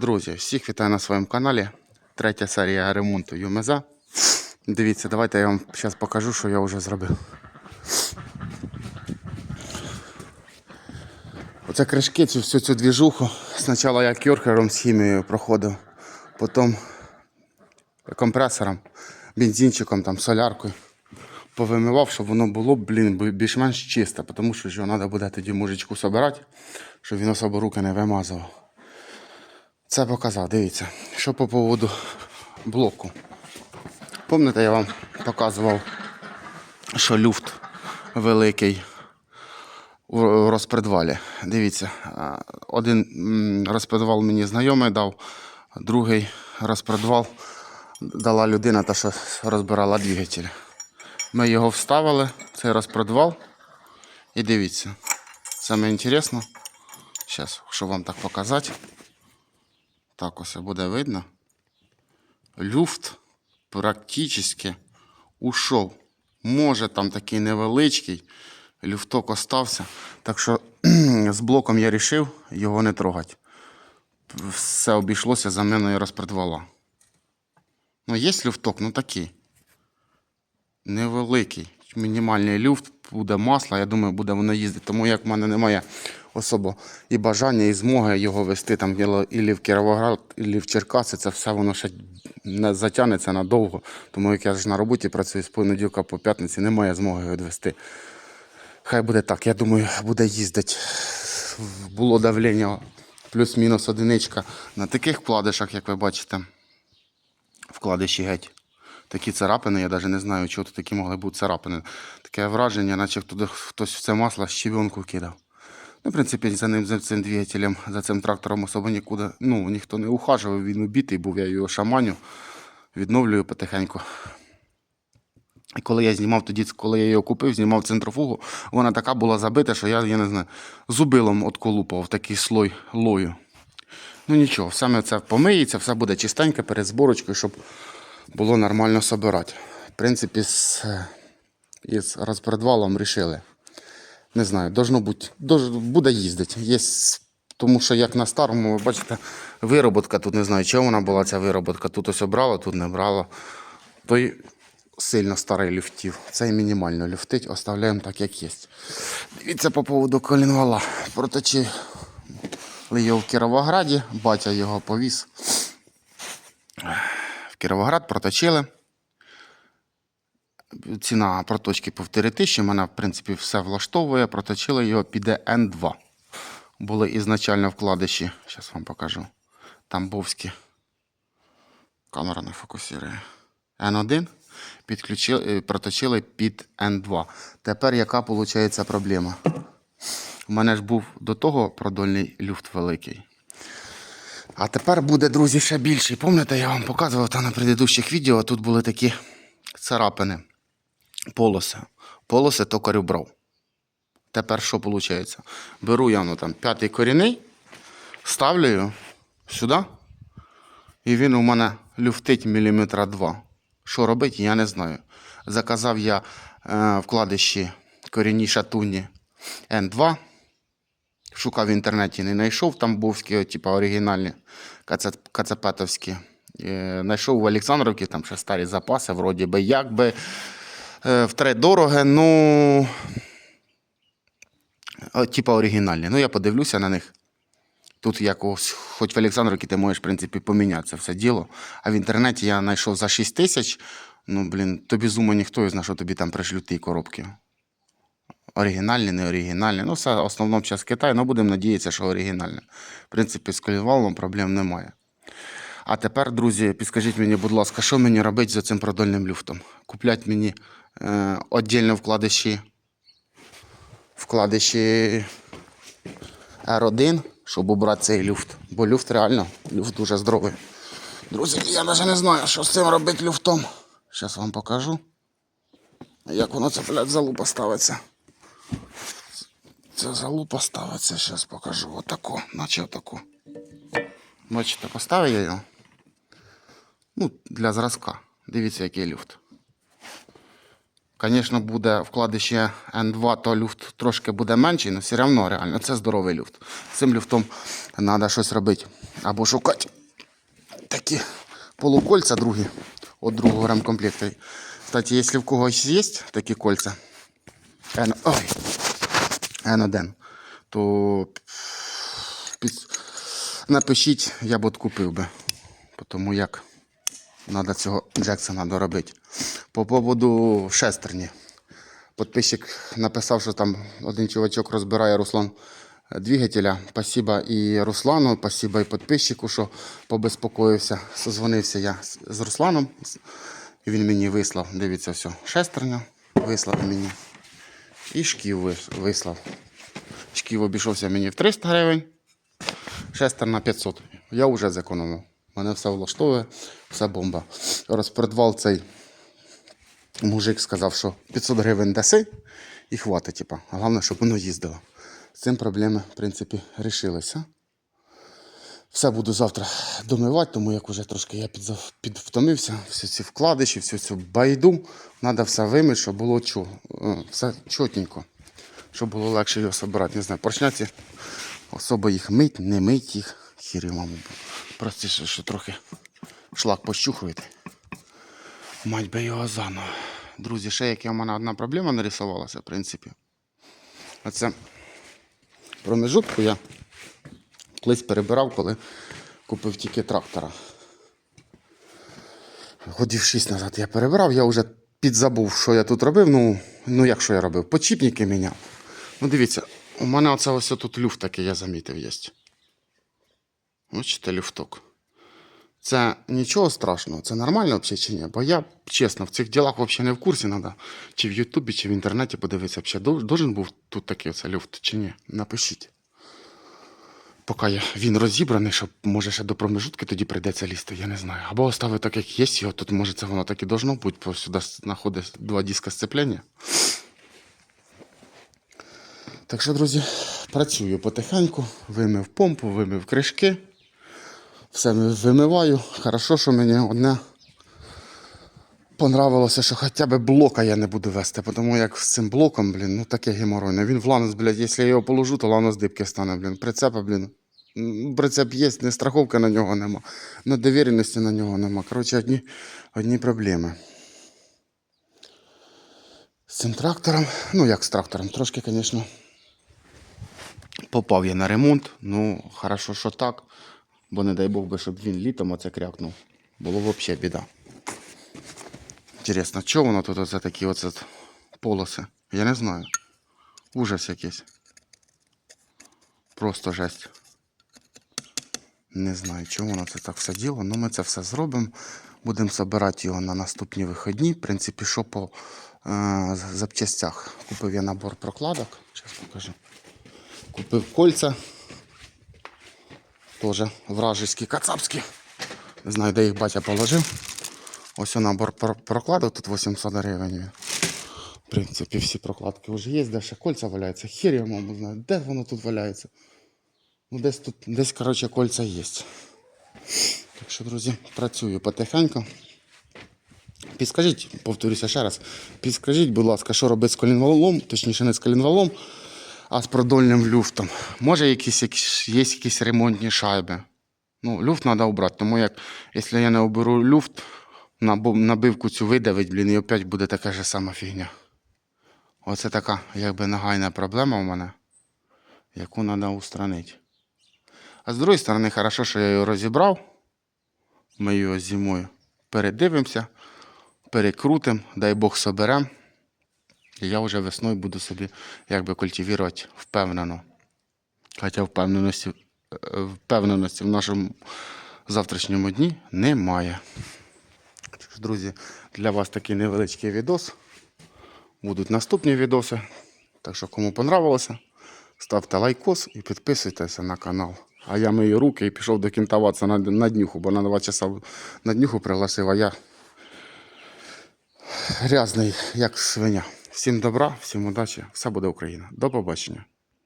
Друзі, всіх вітаю на своєму каналі. Третя серія ремонту Юмеза. Дивіться, давайте я вам зараз покажу, що я вже зробив. Оце кришки, цю всю цю двіжуху. Спочатку я кюрхером з хімією проходив, потім компресором, бензинчиком, там, соляркою. Повимивав, щоб воно було, блін, більш-менш чисте, тому що його треба буде тоді мужичку собирати, щоб він особо руки не вимазував. Це показав, дивіться. Що по поводу блоку. Пам'ятаєте, я вам показував, що люфт великий у розпредвалі. Дивіться, один розпредвал мені знайомий дав, другий розпредвал дала людина, та що розбирала двигатель. Ми його вставили, цей розпредвал. І дивіться. Саме інтересно, зараз, щоб вам так показати. Так ось буде видно. Люфт практично ушов. Може там такий невеличкий, люфток остався. Так що з блоком я вирішив його не трогати. Все обійшлося заміною розпредвала. Ну, є люфток, ну такий. Невеликий. Мінімальний люфт, буде масло, я думаю, буде воно їздити. Тому як в мене немає особо і бажання, і змоги його вести там ілі в Кіровоград, ілі в Черкаси, це все воно ще не затягнеться надовго. Тому як я ж на роботі працюю з понеділка по п'ятниці, немає змоги його відвести. Хай буде так, я думаю, буде їздити. Було давлення плюс-мінус одиничка на таких вкладишах, як ви бачите. Вкладиші геть. Такі царапини, я навіть не знаю, чого тут такі могли бути царапини. Таке враження, наче хтось в це масло щебенку кидав. Ну, в принципі, за ним, за цим двигателем, за цим трактором особо нікуди, ну, ніхто не ухажував, він убитий був, я його шаманю, відновлюю потихеньку. І коли я знімав тоді, коли я його купив, знімав центрофугу, вона така була забита, що я, я не знаю, зубилом отколупав такий слой лою. Ну нічого, саме це помиється, все буде чистеньке перед зборочкою, щоб було нормально собирати. В принципі, з, е, із розпредвалом рішили. Не знаю, должно бути, буде їздити. Є, тому що як на старому, ви бачите, вироботка тут не знаю, чого вона була ця вироботка. Тут ось обрала, тут не брала. Той сильно старий люфтів. Цей мінімально люфтить, оставляємо так, як є. Дивіться по поводу колінвала. Проточили його в Кіровограді, батя його повіз. В Кіровоград проточили. Ціна проточки півтори тисячі. Мене, в принципі, все влаштовує. Проточили його під Н2. Були ізначально вкладиші. Зараз вам покажу. Тамбовські. Камера не фокусує. Н1 підключили, е, проточили під Н2. Тепер яка виходить проблема? У мене ж був до того продольний люфт великий. А тепер буде, друзі, ще більший. Пам'ятаєте, я вам показував там на предыдущих відео, тут були такі царапини, полоси. Полоси токарю брав. Тепер що виходить? Беру я ну, там, п'ятий корінний, ставлю його сюди, і він у мене люфтить міліметра два. Що робити, я не знаю. Заказав я е, вкладиші корінні шатуні Н2. Шукав в інтернеті, не знайшов тамбовські, типу оригінальні каца- кацапетовські. Е, Знайшов в Олександровці, там ще старі запаси, вроді би, якби е, втридороге, ну. е, Типа оригінальні. Ну, я подивлюся на них. Тут якось, хоч в Олександровці ти можеш, в принципі, поміняти це все діло. А в інтернеті я знайшов за 6 тисяч. Ну, блін, тобі зума ніхто знає, що тобі там пришлють ті коробки. Оригінальні, не оригінальні. Ну, все в основному час Китай, але будемо надіятися, що оригінальне. В принципі, з колівалом проблем немає. А тепер, друзі, підскажіть мені, будь ласка, що мені робити за цим продольним люфтом? Куплять мені е, вкладиші, вкладиші R1, щоб убрати цей люфт. Бо люфт реально, люфт дуже здоровий. Друзі, я навіть не знаю, що з цим робити люфтом. Зараз вам покажу. Як воно це, блядь, залупа ставиться. Це залупа ставиться, зараз покажу. Отако, наче отако. Бачите, поставив я його. Ну, для зразка. Дивіться, який люфт. Звісно, буде вкладище N2, то люфт трошки буде менший, але все одно реально це здоровий люфт. Цим люфтом треба щось робити. Або шукати такі полукольця другі від другого ремкомплекту. Кстати, якщо в когось є такі кольця, N, ой, N1, то під, напишіть, я б от купив би. Тому як треба цього Джексона доробити. По поводу шестерні. Підписчик написав, що там один чувачок розбирає Руслан е, двигателя. Спасибо і Руслану, спасибо і підписчику, що побезпокоївся. Созвонився я з- Русланом. І він мені вислав. Дивіться, все, шестерня вислав мені. І шків вислав. Шків обійшовся мені в 300 гривень. Шестер на 500. Я вже зекономив. Мене все влаштовує, все бомба. Розпредвал цей мужик сказав, що 500 гривень даси і хватить, типа. Головне, щоб воно їздило. З цим проблеми, в принципі, рішилися. Все буду завтра домивати, тому як вже трошки я підвтомився, всі ці вкладиші, всю цю байду. Треба все вимити, щоб було чу, е, все чотенько. Щоб було легше його собирати. Не знаю, поршняці особо їх мить, не мить їх. Хір йому. мабуть. Простіше, що трохи шлак пощухуєте. Мать би його заново. Друзі, ще яка у мене одна проблема нарисувалася, в принципі. Оце промежутку я колись перебирав, коли купив тільки трактора. Годів 6 назад я перебирав, я вже підзабув, що я тут робив. Ну, ну як що я робив? Почіпники міняв. Ну, дивіться, у мене оце ось тут люфт такий, я замітив, є. Бачите, люфток. Це нічого страшного, це нормально взагалі чи ні? Бо я, чесно, в цих ділах взагалі не в курсі треба. Чи в Ютубі, чи в інтернеті подивитися, взагалі должен був тут такий оце люфт, чи ні? Напишіть. Поки я, він розібраний, щоб може ще до промежутки тоді прийдеться лізти, я не знаю. Або оставити так, як є, його тут може це воно так і должно бути, бо сюди знаходить два диска сцеплення. Так що, друзі, працюю потихеньку, вимив помпу, вимив кришки. Все вимиваю. Хорошо, що мені одне понравилося, що хоча б блока я не буду вести, тому як з цим блоком, блін, ну таке геморойне. Він в ланос, блядь, якщо я його положу, то ланос дибки стане, блін. Прицепа, блін. Прицеп є, не страховки на нього нема, на довіреності на нього нема. Коротше, одні, одні проблеми. З цим трактором, ну як з трактором, трошки, звісно, попав я на ремонт. Ну, хорошо, що так. Бо не дай Бог би, щоб він літом оце крякнув. Було взагалі біда. Інтересно, що воно тут оце такі оце полоси? Я не знаю. Ужас якийсь. Просто жесть. Не знаю, чому воно це так все діло, але ми це все зробимо. Будемо збирати його на наступні вихідні. В принципі, що по е, запчастях. Купив я набор прокладок. Зараз покажу. Купив кольця. Тоже вражеські кацапські. Не знаю, де їх батя положив. Ось про- прокладок, тут 800 гривень. В принципі, всі прокладки вже є, де ще кольця валяються. Хір я мабуть знаю, де воно тут валяється. Ну, десь тут, десь, коротше, кольця є. Так що, друзі, працюю потихеньку. Підскажіть, повторюся ще раз, підскажіть, будь ласка, що робити з колінвалом, точніше не з колінвалом, а з продольним люфтом. Може, якісь, якісь є якісь ремонтні шайби. Ну, люфт треба обрати, тому як, якщо я не оберу люфт, набивку цю видавить, блін, і опять буде така ж сама фігня. Оце така, якби нагайна проблема у мене, яку треба устранити. А з другої сторони, хорошо, що я його розібрав. Ми його зимою передивимося, перекрутимо, дай Бог соберемо. І я вже весною буду собі якби культивувати впевнено. Хоча впевненості, впевненості в нашому завтрашньому дні немає. Друзі, для вас такий невеличкий відос. Будуть наступні відоси. Так що, кому понравилося, ставте лайкос і підписуйтеся на канал. А я мию руки і пішов докінтуватися на, на днюху, бо на 2 часа на днюху пригласив, а я грязний, як свиня. Всім добра, всім удачі, все буде Україна. До побачення.